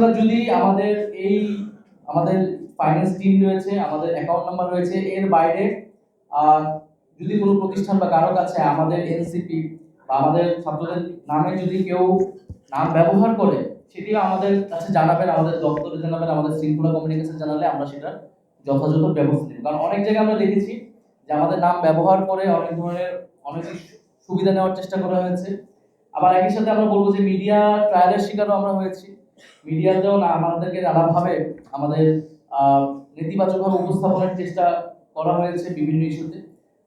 এবার যদি আমাদের এই, আমাদের ফাইন্যান্স টিম রয়েছে, আমাদের অ্যাকাউন্ট নাম্বার রয়েছে, এর বাইরে যদি কোনো প্রতিষ্ঠান বা কারও কাছে আমাদের এনসিপি বা আমাদের ছাত্রদের নামে যদি কেউ নাম ব্যবহার করে, সেটিও আমাদের কাছে জানাবেন, আমাদের দপ্তরে জানাবেন, আমাদের শৃঙ্খলা কমিউনিকেশন জানালে আমরা সেটা যথাযথ ব্যবস্থা নেব। কারণ অনেক জায়গায় আমরা দেখেছি যে আমাদের নাম ব্যবহার করে অনেক ধরনের, অনেক সুবিধা নেওয়ার চেষ্টা করা হয়েছে। আবার একই সাথে আমরা বলব যে মিডিয়া ট্রায়ালের শিকারও আমরা হয়েছি। মিডিয়াতেও না, আমাদেরকে নানাভাবে আমাদের নেতিবাচকভাবে উপস্থাপনের চেষ্টা করা হয়েছে বিভিন্ন ইস্যুতে।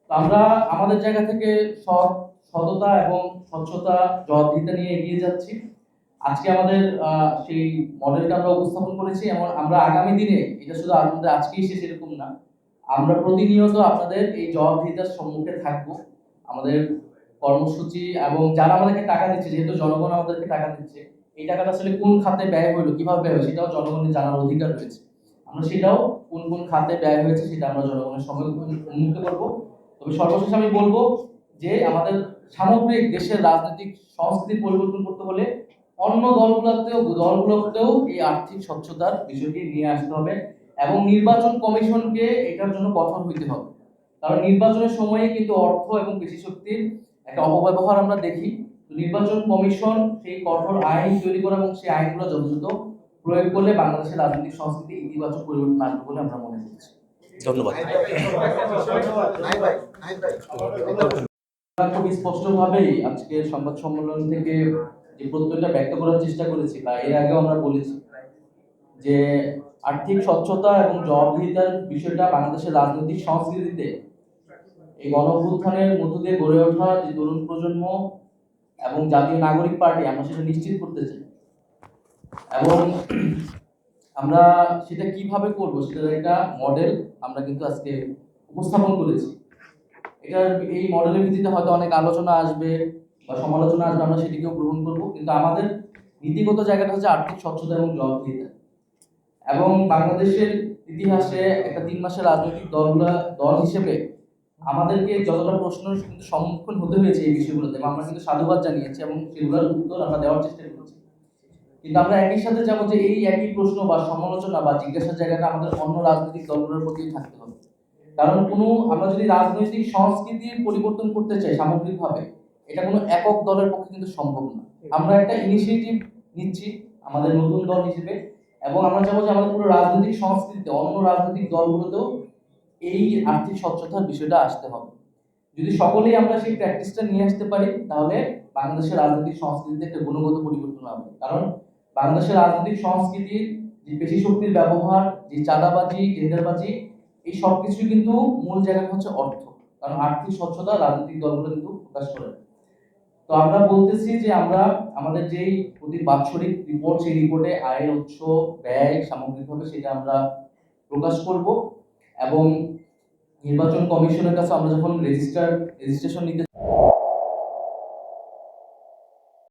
আমরা আমাদের জায়গা থেকে সৎ, সততা এবং স্বচ্ছতা জবাবদিহিতা নিয়ে এগিয়ে যাচ্ছি। আজকে আমাদের সেই মডেলটা আমরা উপস্থাপন করেছি। এবং আমরা আগামী দিনে এটা শুধু আমাদের আজকেই শেষ, এরকম না। আমরা প্রতিনিয়ত আপনাদের এই জবাবদিহিতার সম্মুখে থাকব। আমাদের কর্মসূচি এবং যারা আমাদেরকে টাকা দিচ্ছে, যেহেতু জনগণ আমাদেরকে টাকা দিচ্ছে এই টাকাটা আসলে কোন খাতে ব্যয় হলো কীভাবে ব্যয় হলো সেটাও জনগণের জানার অধিকার রয়েছে। আমরা সেটাও কোন কোন খাতে ব্যয় হয়েছে সেটা আমরা জনগণের সময় উন্মুক্ত করব। তবে সর্বশেষ আমি বলব যে আমাদের সামগ্রিক দেশের রাজনৈতিক সংস্কৃতি পরিবর্তন করতে হলে অন্য দলগুলোতেও দলগুলোতেও এই আর্থিক স্বচ্ছতার বিষয়টি নিয়ে আসতে হবে এবং নির্বাচন কমিশনকে এটার জন্য কঠোর হইতে হবে। কারণ নির্বাচনের সময়ে কিন্তু অর্থ এবং পেশি শক্তির একটা অপব্যবহার আমরা দেখি। নির্বাচন কমিশন সেই কঠোর আইন তৈরি করে এবং সেই আইনগুলো যথাযথ প্রয়োগ করলে বাংলাদেশের রাজনৈতিক সংস্কৃতি ইতিবাচক পরিবর্তন আসবে বলে আমরা মনে করছি। ধন্যবাদ। খুব স্পষ্টভাবেই আজকে সংবাদ সম্মেলন থেকে যে প্রত্যয়টা ব্যক্ত করার চেষ্টা করেছি বা এর আগেও আমরা বলেছি যে আর্থিক স্বচ্ছতা এবং জবাবদিহিতার বিষয়টা বাংলাদেশের রাজনৈতিক সংস্কৃতিতে এই গণ মধ্য দিয়ে গড়ে ওঠা যে তরুণ প্রজন্ম এবং জাতীয় নাগরিক পার্টি আমরা সেটা নিশ্চিত করতে চাই। এবং আমরা সেটা কীভাবে করব সেটার একটা মডেল আমরা কিন্তু আজকে উপস্থাপন করেছি। এটার এই মডেলের ভিত্তিতে হয়তো অনেক আলোচনা আসবে বা সমালোচনা আসবে, আমরা সেটিকেও গ্রহণ করব। কিন্তু আমাদের নীতিগত জায়গাটা হচ্ছে আর্থিক স্বচ্ছতা এবং জবাবদিহিতা। এবং বাংলাদেশের ইতিহাসে একটা তিন মাসের রাজনৈতিক দলগুলা, দল হিসেবে আমাদেরকে যতটা প্রশ্ন কিন্তু সম্মুখীন হতে হয়েছে এই বিষয়গুলোতে আমরা কিন্তু সাধুবাদ জানিয়েছি এবং সেগুলোর উত্তর আমরা দেওয়ার চেষ্টা করেছি। কিন্তু আমরা একই সাথে যাব যে এই একই প্রশ্ন বা সমালোচনা বা জিজ্ঞাসার জায়গাটা আমাদের অন্য রাজনৈতিক দলগুলোর প্রতিও থাকতে হবে। কারণ কোনো, আমরা যদি রাজনৈতিক সংস্কৃতির পরিবর্তন করতে চাই সামগ্রিকভাবে, এটা কোনো একক দলের পক্ষে কিন্তু সম্ভব না। আমরা একটা ইনিশিয়েটিভ নিচ্ছি আমাদের নতুন দল হিসেবে, এবং আমরা চাবো যে আমাদের পুরো রাজনৈতিক সংস্কৃতিতে, অন্য রাজনৈতিক দলগুলোতেও এই আর্থিক স্বচ্ছতার বিষয়টা আসতে হবে। যদি সকলেই আমরা সেই প্র্যাকটিসটা নিয়ে আসতে পারি, তাহলে বাংলাদেশের রাজনৈতিক সংস্কৃতিতে একটা গুণগত পরিবর্তন হবে। কারণ বাংলাদেশের রাজনৈতিক সংস্কৃতির যে পেশি শক্তির ব্যবহার, যে চাঁদাবাজি, টেন্ডারবাজি, এই সব কিছুই কিন্তু মূল জায়গাটা হচ্ছে অর্থ। কারণ আর্থিক স্বচ্ছতা রাজনৈতিক দলগুলো কিন্তু প্রকাশ করে। তো আমরা বলতেছি যে আমরা, আমাদের যেই প্রতি বাৎসরিক রিপোর্ট সেই রিপোর্টে আয়ের উৎস, ব্যয় সামগ্রিকভাবে সেটা আমরা প্রকাশ করব। এবং নির্বাচন কমিশনের কাছে আমরা যখন রেজিস্টার রেজিস্ট্রেশন নিতে